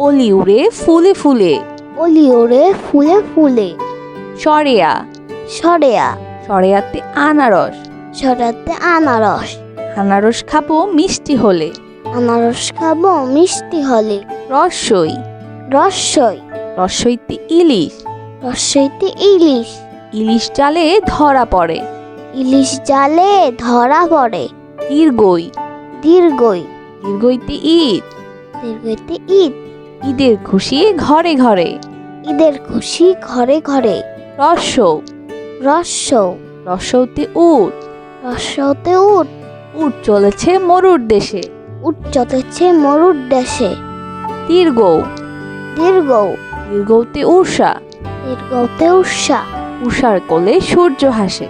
অলি উড়ে ফুলে ফুলে। অলি ওরে ফুলে ফুলে। সরেয়া। সরেয়া। সরেয়াতে আনারস। সরাতে আনারস। আনারস খাব মিষ্টি হলে। আনারস খাব মিষ্টি হলে। রসই। রসই। রসইতে ইলিশ। রসইতে ইলিশ। ইলিশ জালে ধরা পড়ে। ইলিশ জালে ধরা পড়ে। দীর্ঘই। দীর্ঘই। দীর্ঘইতে ঈদ দীর্ঘইতে ঈদ ঈদের খুশি ঘরে ঘরে। ঈদের খুশি ঘরে ঘরে। রস রস রসৌতে উট। রসতে উঠ উট চলেছে মরুর দেশে। উঠ চলেছে মরুর দেশে। দীর্ঘ দীর্ঘ দীর্ঘতে উষা দীর্ঘতে উষা উষার কোলে সূর্য হাসে।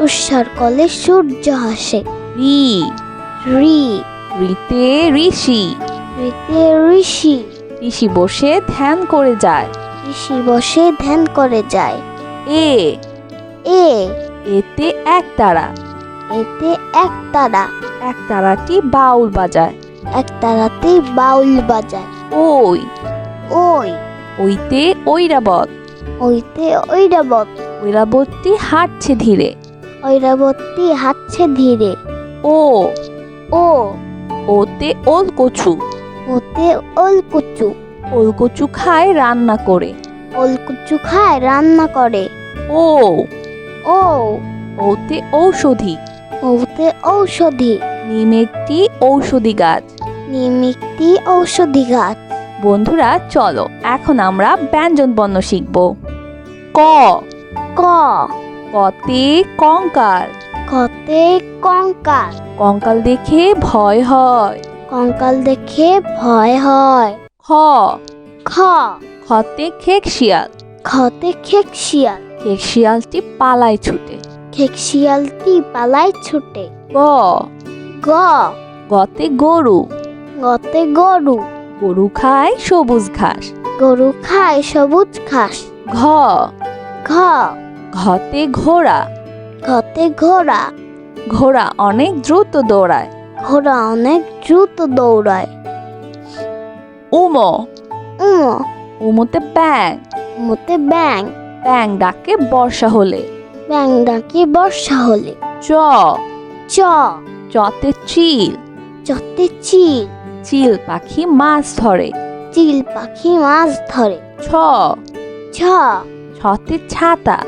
উষার কলে সূর্য হাসে। রি। রি। রিতে ঋষি। ঋতে ঋষি। ঋষি বসে ধ্যান করে যায়। ঋষি বসে ধ্যান করে যায়। এ। এ। এতে এক তারা। এতে এক তারা। এক তারাটি বাউল বাজায়। এক তারাতে বাউল বাজায়। ওই। ওই। ওইতে ঐরাবত। ওইতে ঐরাবত। ঐরাবতটি হাঁটছে ধীরে। ঐরাবতী হাঁটছে ধীরে। ও। ও। ওতে ওল কচু ওতে ওলকুচু। ওলকচু খায় রান্না করে। ওলকুচু খায় রান্না করে। ও। ও। ওতে ঔষধি। ওতে ঔষধি। নিম একটি ঔষধি গাছ। নিমিক্তি ঔষধি গাছ। বন্ধুরা চলো এখন আমরা ব্যঞ্জন বর্ণ শিখব। ক। ক। কতে কঙ্কাল। কতে কঙ্কাল। কঙ্কাল দেখে ভয় হয়। কঙ্কাল দেখে ভয় হয়। খ। খ। খতে খেক শিয়াল। খতে খেক শিয়াল। খেক শিয়ালটি পালায় ছুটে। খেক শিয়ালটি পালায় ছুটে। গ। গ। গতে গরু। গতে গরু। গরু খায় সবুজ ঘাস। গরু খায় সবুজ ঘাস। ঘ। ঘ। ঘতে ঘোড়া। ঘতে ঘোড়া। ঘোড়া অনেক দ্রুত দৌড়ায়। ঘোড়া অনেক দ্রুত দৌড়ায়। উম। উম। উমতে ব্যাং মতে ব্যাং ব্যাং ডাকে বর্ষা হলে। ব্যাং ডাকে বর্ষা হলে। চ। চ। চতে চিল। চতে চিল। চিল পাখি মাছ ধরে। চিল পাখি মাছ ধরে। ছ। ছ। ছতে ছাতা।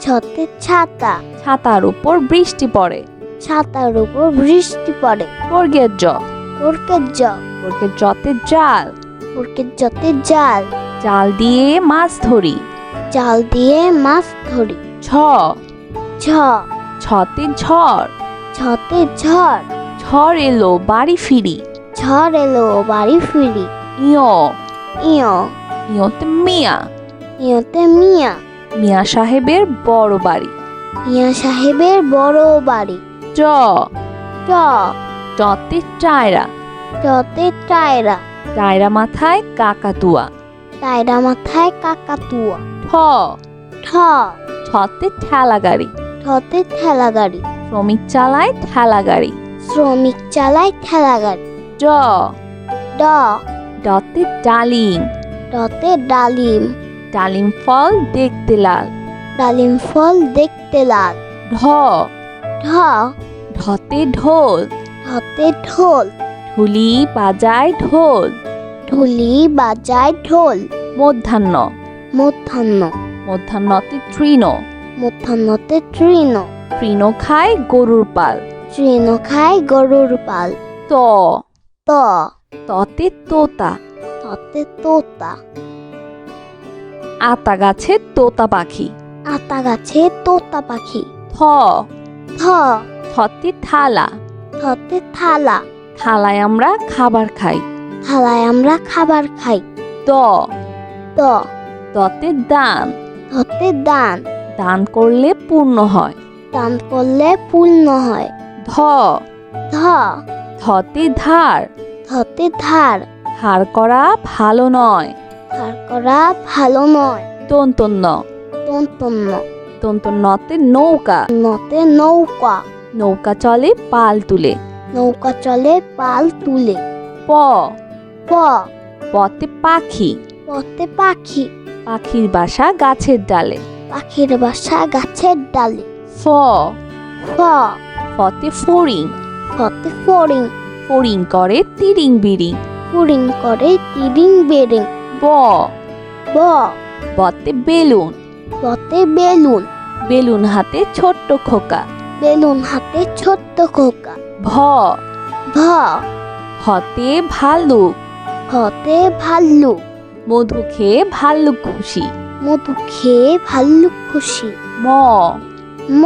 ছতে ছাতা। ছাতার উপর বৃষ্টি পড়ে। ছাতার উপর বৃষ্টি পড়ে। বর্গের জ। ওরকের জ। বর্গের জতে জাল। ওরকের যতে জাল। জাল দিয়ে মাছ ধরি। জাল দিয়ে মাছ ধরি। ছ ছ ছতে ঝড়। ছতে ঝড়। ঝড় এলো বাড়ি ফিরি। ঝড় এলো বাড়ি ফিরি। ইয় ইয় ইয়তে মিয়া। ইয়তে মিয়া। মিয়া সাহেবের বড় বাড়ি। মিয়া সাহেবের বড় বাড়ি। জ ট টতে টায়রা টতে টায়রা টায়রা মাথায় কাকাতুয়া। টায়রা মাথায় কাকাতুয়া। ঠ। ঠ। ছতে ঠেলা গাড়ি ঠতে ঠেলা গাড়ি শ্রমিক চালায় ঠেলা গাড়ি শ্রমিক চালায় ঠেলা গাড়ি ড। ড ডতে ডালিম। ডতে ডালিম। ডালিম ফল দেখতে লাল। ডালিম ফল দেখতে লাল। ঢ। ঢ। ঢতে ঢোল। ঢতে ঢোল। ঢুলি বাজায় ঢোল। ঢুলি বাজায় ঢোল। মধ্যাহ্ন। মধ্যাহ্ন। মধ্যাহ্নতে তৃণ। মধ্যাহ্নতে তৃণ। তৃণ খায় গরুর পাল। তৃণ খায় গরুর পাল। ত। ত। ততে তোতা। ততে তোতা। আতা গাছে তোতা পাখি। আতা গাছে তোতা পাখি। থ। থ। থতে থালা। থতে থালা। থালায় আমরা খাবার খাই। থালায় আমরা খাবার খাই। দ। ত ততে দান। ধতে দান। দান করলে পূর্ণ হয়। দান করলে পূর্ণ হয়। ধ। ধ। ধতে ধার। ধতে ধার। ধার করা ভালো নয়। ধার করা ভালো নয়। তন্তন্য। তন্তন্য। তন্তন্যতে নৌকা। নতে নৌকা। নৌকা চলে পাল তুলে। নৌকা চলে পাল তুলে। প। প। পতে পাখি। পথে পাখি। পাখির বাসা গাছের ডালে। পাখির বাসা গাছের ডালে। ফ। ফ। ফতে ফড়িং। ফতে ফড়িং। ফড়িং করে তিরিং বিরিং। ফুরিং করে তিরিং বেরিং। ব। ব। বতে বেলুন। বতে বেলুন। বেলুন হাতে ছোট্ট খোকা। বেলুন হাতে ছোট্ট খোকা। ভ। ভ। হতে ভাল্লুক। হতে ভাল্লুক। মধু খেয়ে ভাল্লুক খুশি। মধু খেয়ে ভাল্লুক খুশি। ম। ম।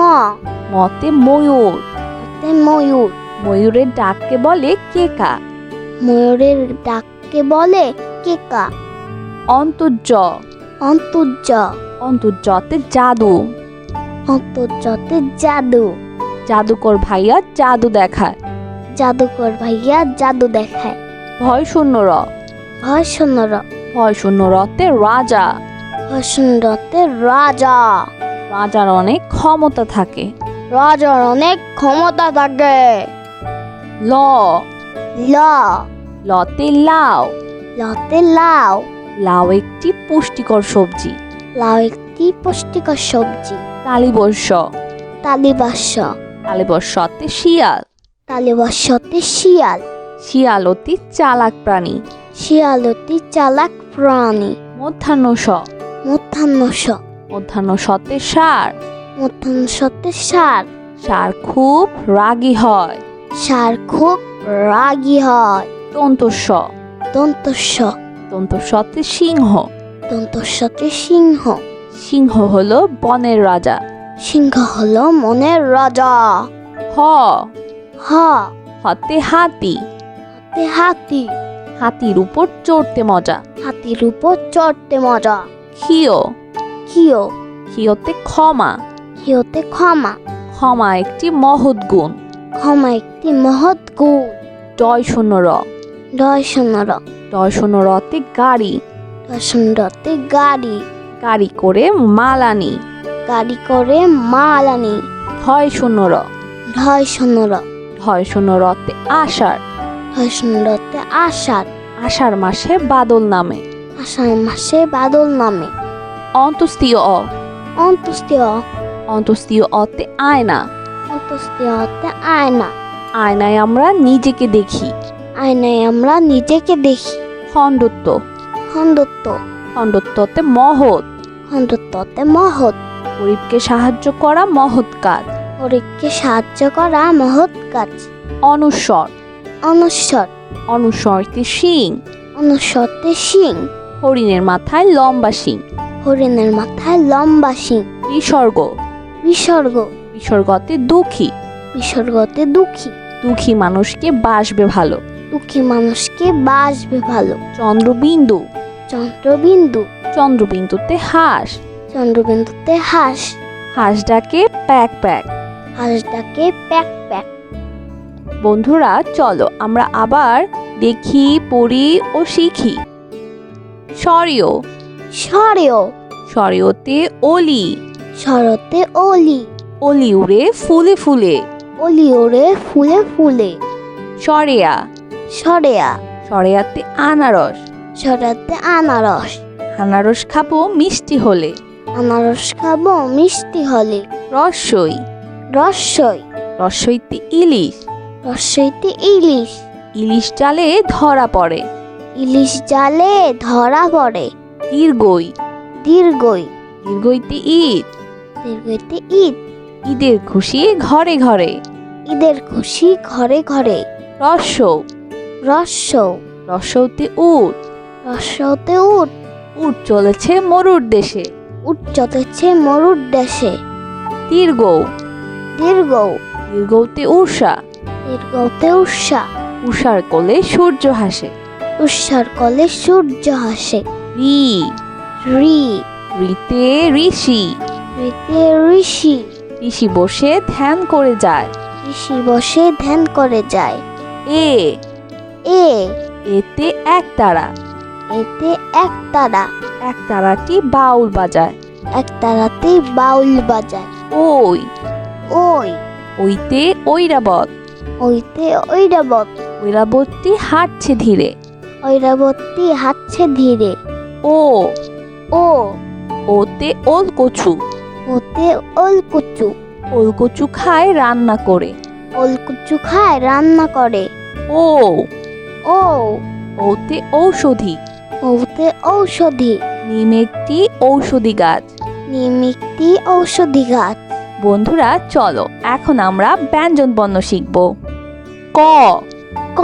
মতে ময়ূর। হতে ময়ূর। ময়ূরের ডাককে বলে কেকা। ময়ূরের ডাককে বলে কেকা। অন্তর্য। অন্তর্য। অন্তর্যতে জাদু। অন্তর্যতে জাদু। জাদুকর ভাইয়া জাদু দেখায়। জাদুকর ভাইয়া জাদু দেখায়। ভয় শূন্য র। ভয় শূন্যর ভয় শূন্য রতে রাজা। ভয় শূন্যতে রাজা। রাজার অনেক ক্ষমতা থাকে। রাজার অনেক ক্ষমতা থাকে। ল। ল। লতে লাউ। লতে লাউ। লাউ একটি পুষ্টিকর সবজি। লাউ একটি পুষ্টিকর সবজি। তালিবর্ষ। তালিবাস্য তালিবর্ষতে শিয়াল। তালিবাস্যতে শিয়াল। শিয়াল অতি চালাক প্রাণী। শিয়াল অতি চালাক প্রাণী। মধ্যাহ্ন স মধ্যাহ্ন স মধ্যাহ্ন সতে সার মধ্যাহ্ন সতে সার সার খুব রাগী হয়। সার খুব রাগী হয়। তন্তস্ব দন্তস্য তন্তস্বতে সিংহ। দন্তস্যতে সিংহ। সিংহ হলো বনের রাজা। সিংহ হলো মনের রাজা। হ। হ। হতে হাতি। হাতে হাতি। হাতির উপর চড়তে মজা। হাতির উপর চড়তে মজা। ক্ষিয়। কিও ক্ষিয়তে ক্ষমা। কিওতে ক্ষমা। ক্ষমা একটি মহৎ গুণ। ক্ষমা একটি মহৎ গুণ। ডয় শূন্য র। ডয় র। ডয় শূন্য রতে গাড়ি। সুন্দরতে গাড়ি। গাড়ি করে মাল আনি গাড়ি করে মালানি। ঢয় শূন্য র। ঢয় শূন্যর ঢয় শূন্য রতে আষাঢ়। ঢয় সুন্দরতে আষাঢ়। আষাঢ় মাসে বাদল নামে। আষাঢ় মাসে বাদল নামে। অন্তস্তীয় অ। অন্তস্তীয় অতে আয়না। অন্তুষ্টিয়তে আয়না। আয়নায় আমরা নিজেকে দেখি। আয়নায় আমরা নিজেকে দেখি। খণ্ডত্ব। খন্দত্ব খণ্ডত্বতে মহৎ। খন্দত্বতে মহৎ। গরিবকে সাহায্য করা মহৎ কাজ। গরিবকে সাহায্য করা মহৎ কাজ। অনুস্বর অনুস্বর অনুস্বরতে শিং। অনুস্বরতে শিং। হরিণের মাথায় লম্বা শিং। হরিণের মাথায় লম্বা শিং। বিসর্গ। বিসর্গ। বিসর্গতে দুঃখী। বিসর্গতে দুঃখী। দুঃখী মানুষকে বাসবে ভালো। দুঃখী মানুষকে বাসবে ভালো। চন্দ্রবিন্দু। চন্দ্রবিন্দু। চন্দ্রবিন্দুতে হাঁস। চন্দ্রবিন্দুতে হাঁস। হাঁসটাকে প্যাক প্যাক। হাঁসটাকে প্যাক প্যাক। বন্ধুরা চলো আমরা আবার দেখি পড়ি ও শিখি। সরিয় সরেও সরিয়তে অলি। শরতে অলি। অলি উড়ে ফুলে ফুলে। অলি ওরে ফুলে ফুলে। সরেয়া। সরেয়া। সরেয়াতে আনারস। সরাতে আনারস। আনারস খাব মিষ্টি হলে। আনারস খাব মিষ্টি হলে। রসই। রসই। রসইতে ইলিশ। রসইতে ইলিশ। ইলিশ জালে ধরা পড়ে। ইলিশ জালে ধরা পড়ে। দীর্ঘই। দীর্ঘই। দীর্ঘইতে ঈদ। দীর্ঘইতে ঈদ। ঈদের খুশি ঘরে ঘরে। ঈদের খুশি ঘরে ঘরে। রস্য রস্য রস্যতে উট। রস্যতে উট। উট চলেছে মরুর দেশে। উট চলেছে মরুর দেশে। দীর্ঘ দীর্ঘ দীর্ঘতে উষা দীর্ঘতে উষা উষার কোলে সূর্য হাসে। উষার কলে সূর্য হাসে। রি। রি। ঋতে ঋষি। রিতে ঋষি। ঋষি বসে ধ্যান করে যায়। ঋষি বসে ধ্যান করে যায়। এ। এ। এতে এক তারা। এতে এক তারা। এক তারাটি বাউল বাজায়। এক তারাতে বাউল বাজায়। ওই। ওই। ওইতে ঐরাবত। ওইতে ঐরাবত। ঐরাবতটি হাঁটছে ধীরে। ঐরাবতী হাঁটছে ধীরে। ও। ও। ওতে ওল কচু ওতে ওল কচু ওল কচু খায় রান্না করে। ওল কচু খায় রান্না করে। ও। ও। ওতে ঔষধি। ওতে ঔষধি। নিম একটি ঔষধি গাছ। নিম একটি ঔষধি গাছ। বন্ধুরা চলো এখন আমরা ব্যঞ্জন বর্ণ শিখব। ক। ক।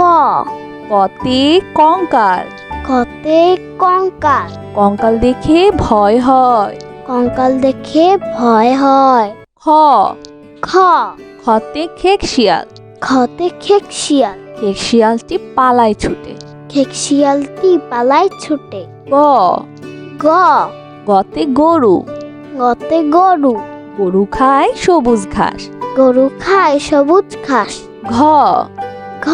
কতে কঙ্কাল। কতে কঙ্কাল। কঙ্কাল দেখে ভয় হয়। কঙ্কাল দেখে ভয় হয়। খ। খ। খতে খেক শিয়াল। খতে খেক শিয়াল। খেক শিয়ালটি পালায় ছুটে। খেক শিয়ালটি পালায় ছুটে। গ। গ। গতে গরু। গতে গরু। গরু খায় সবুজ ঘাস। গরু খায় সবুজ ঘাস। ঘ। ঘ।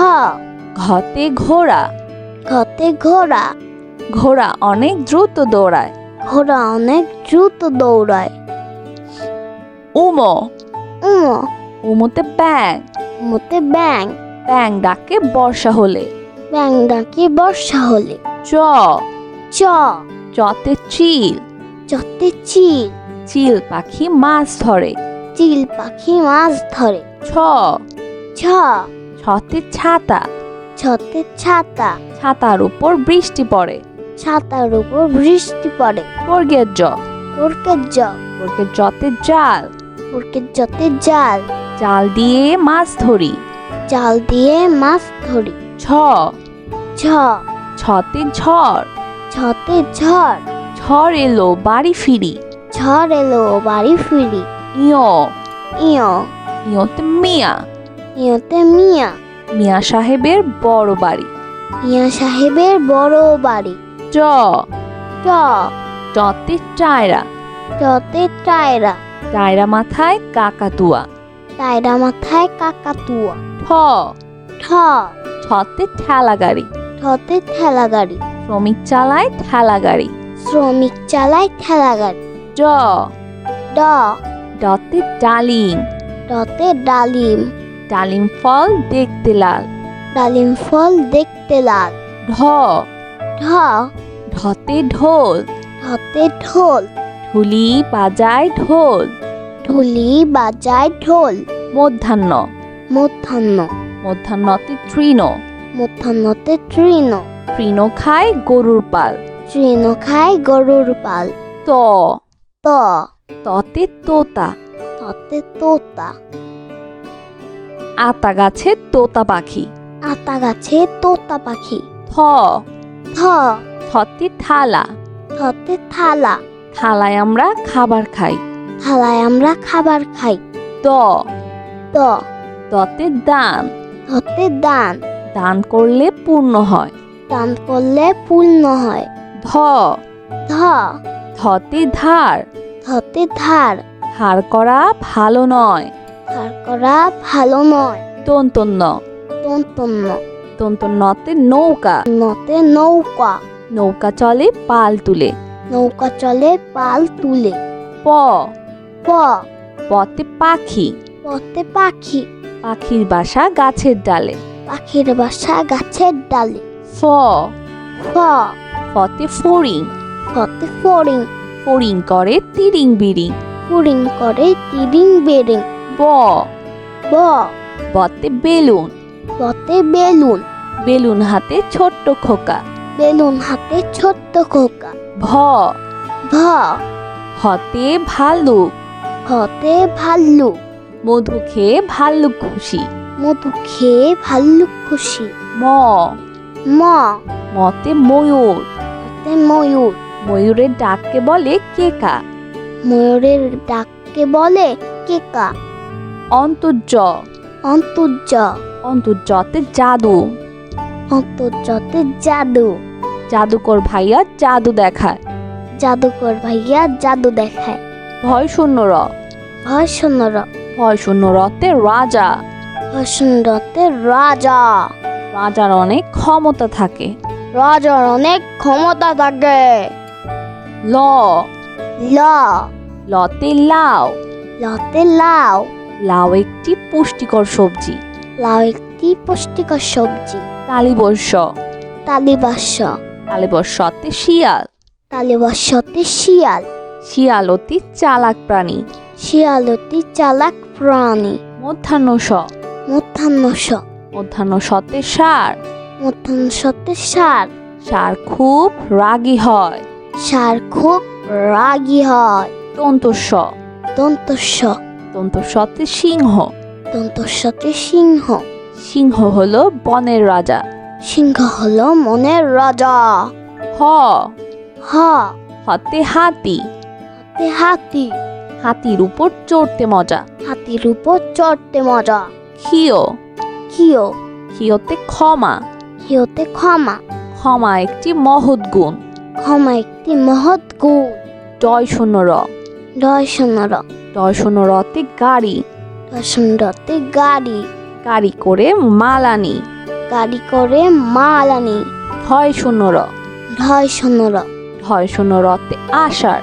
ঘতে ঘোড়া। ঘতে ঘোড়া। ঘোড়া অনেক দ্রুত দৌড়ায়। ঘোড়া অনেক দ্রুত দৌড়ায়। উম। উম। উমতে ব্যাং মতে ব্যাং ব্যাং ডাকে বর্ষা হলে। ব্যাং ডাকে বর্ষা হলে চ। চ। চতে চিল। চতে চিল। চিল পাখি মাছ ধরে। চিল পাখি মাছ ধরে। ছ। ছ। ছতে ছাতা। ছতে ছাতা। ছাতার উপর বৃষ্টি পড়ে। ছাতার উপর বৃষ্টি পড়ে। বর্গের জ। ওরকের জ। বর্গের জতে জাল। ওরকের জতে জাল। জাল দিয়ে মাছ ধরি। জাল দিয়ে মাছ ধরি। ছ। ছ। ছতে ঝড়। ছতে ঝড়। ঝড় এলো বাড়ি ফিরি। ঝড় এলো বাড়ি ফিরি। ইয়। ইয়। ইয়তে মিয়া। ইয়তে মিয়া। মিয়া সাহেবের বড় বাড়ি। মিয়া সাহেবের বড় বাড়ি। ট ট টতে টায়রা। টতে টায়রা। টায়রা মাথায় কাকাতুয়া। টায়রা মাথায় কাকাতুয়া। ঠ। ঠ। ছতে ঠেলা গাড়ি ঠতে ঠেলা গাড়ি শ্রমিক চালায় ঠেলা গাড়ি শ্রমিক চালায় ঠেলা গাড়ি ড। ড। ডতে ডালিম। ডতে ডালিম। ডালিম ফল দেখতে লাল। ডালিম ফল দেখতে লাল। ঢ। ঢ। ঢতে ঢোল। ঢতে ঢোল। ঢুলি বাজায় ঢোল। ঢুলি বাজায় ঢোল। মধ্যাহ্ন। মধ্যাহ্ন। মধ্যাহ্নতে তৃণ। মধ্যাহ্নতে তৃণ। তৃণ খায় গরুর পাল। তৃণ খায় গরুর পাল। ত। ত। ততে তোতা। ততে তোতা। আতা গাছে তোতা পাখি। আতা গাছে তোতা পাখি। থ। থ। থতে থালা। থতে থালা। থালায় আমরা খাবার খাই। থালায় আমরা খাবার খাই। দ। ত দতে দান। থতে দান। দান করলে পূর্ণ হয়। দান করলে পূর্ণ হয়। ধ। ধ। ধতে ধার। ধতে ধার। ধার করা ভালো নয়। ধার করা ভালো নয়। তন্তন্য তন্তন্য তন্তন্যতে নৌকা। নতে নৌকা। নৌকা চলে পাল তুলে। নৌকা চলে পাল তুলে। প। প। পতে পাখি। পথে পাখি। পাখির বাসা গাছের ডালে। পাখির বাসা গাছের ডালে। ফ। ফ। ফতে ফড়িং। ফতে ফড়িং। ফড়িং করে তিরিং বিরিং। ফড়িং করে তিরিং বেরিং। ব। ব। বতে বেলুন। বতে বেলুন। বেলুন হাতে ছোট্ট খোকা। বেলুন হাতে ছোট্ট খোকা। ভ। ভ। হতে ভাল্লুক। হতে ভাল্লুক। মধু খেয়ে ভাল্লুক খুশি। মধু খেয়ে ভাল্লুক খুশি। ম। ম। মতে ময়ূর। হতে ময়ূর। ময়ূরের ডাককে বলে কেকা। ময়ূরের ডাককে বলে কেকা। অন্তর্য। অন্তর্য। অন্তর্যতে জাদু। অন্তর্যতে জাদু। জাদুকর ভাইয়া জাদু দেখায়। জাদুকর ভাইয়া জাদু দেখায়। ভয় শূন্য র ভয় শূন্যর ভয় শূন্য রতে রাজা। ভয় রাজা। রাজার অনেক ক্ষমতা থাকে। রাজার অনেক ক্ষমতা থাকে। ল। ল। লতে লাউ। লতে লাউ। লাউ একটি পুষ্টিকর সবজি। লাউ একটি পুষ্টিকর সবজি। তালিবর্ষ। তালিবাস্য তালিবর্ষতে শিয়াল। তালিবাস্যতে শিয়াল। শিয়াল অতি চালাক প্রাণী। শিয়াল অতি চালাক প্রাণী। মধ্যাহ্ন স মধ্যাহ্ন স মধ্যাহ্ন সতে সার। মধ্যাহ্ন সতে সার। সার খুব রাগী হয়। সার খুব রাগী হয়। দন্তস্ব দন্তস্য দন্তস্বতে সিংহ। দন্তস্যতে সিংহ। সিংহ হলো বনের রাজা। সিংহ হলো মনের রাজা। হ। হ। হতে হাতি। হাতে হাতি। হাতির উপর চড়তে মজা। হাতির উপর চড়তে মজা। ক্ষিয় কিও ক্ষিয়তে ক্ষমা। কিওতে ক্ষমা। ক্ষমা একটি মহৎ গুণ। ক্ষমা একটি মহৎ গুণ। ডয় শূন্য র। ডয় শূন্যর ডয় শূন্য রতে গাড়ি। সুন্দরতে গাড়ি। গাড়ি করে মাল আনি গাড়ি করে মাল আনি ঢয় শূন্য র। ঢয় শূন্যর ঢয় শূন্য রতে আষাঢ়।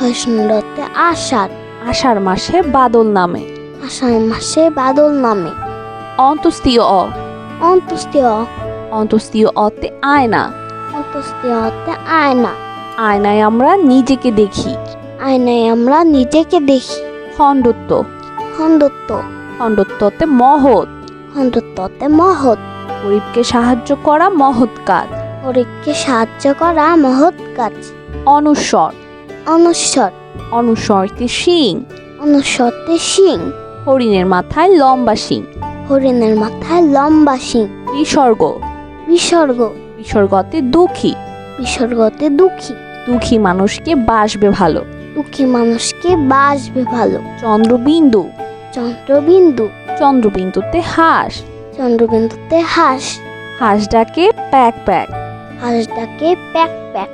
ঢয় সুন্দরতে আষাঢ়। আষাঢ় মাসে বাদল নামে। আষাঢ় মাসে বাদল নামে। অন্তস্তীয় অ। অন্তুষ্টিয় অন্তস্তীয় অতে আয়না। অন্তুষ্টিয়তে আয়না। আয়নায় আমরা নিজেকে দেখি। আয়নায় আমরা নিজেকে দেখি। খণ্ডত্ব। খন্দত্ব খণ্ডত্বতে মহৎ। খন্দত্বতে মহৎ। গরিবকে সাহায্য করা মহৎ কাজ। গরিবকে সাহায্য করা মহৎ কাজ। অনুস্বর অনুস্বর অনুস্বরতে শিং। অনুস্বরতে শিং। হরিণের মাথায় লম্বা শিং। হরিণের মাথায় লম্বা শিং। বিসর্গ। বিসর্গ। বিসর্গতে দুঃখী। বিসর্গতে দুঃখী। দুঃখী মানুষকে বাসবে ভালো। দুঃখী মানুষকে বাসবে ভালো। চন্দ্রবিন্দু। চন্দ্রবিন্দু। চন্দ্রবিন্দুতে হাঁস। চন্দ্রবিন্দুতে হাঁস। হাঁসটাকে প্যাক প্যাক। হাঁসটাকে প্যাক প্যাক।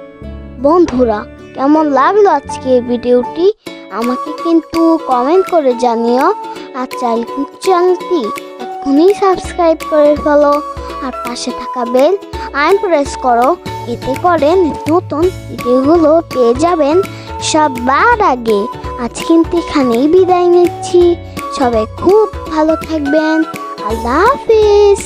বন্ধুরা কেমন লাগল আজকে ভিডিওটি? আমাকে কিন্তু কমেন্ট করে জানিও। আর চাইলে কিন্তু চ্যানেলটি এখনই সাবস্ক্রাইব করে ফেলো। আর পাশে থাকা বেল আইন প্রেস করো। এতে করে নতুন ভিডিওগুলো পেয়ে যাবেন সবার আগে। আজ কিন্তু এখানেই বিদায় নিচ্ছি। সবাই খুব ভালো থাকবেন। আল্লাহ হাফিজ।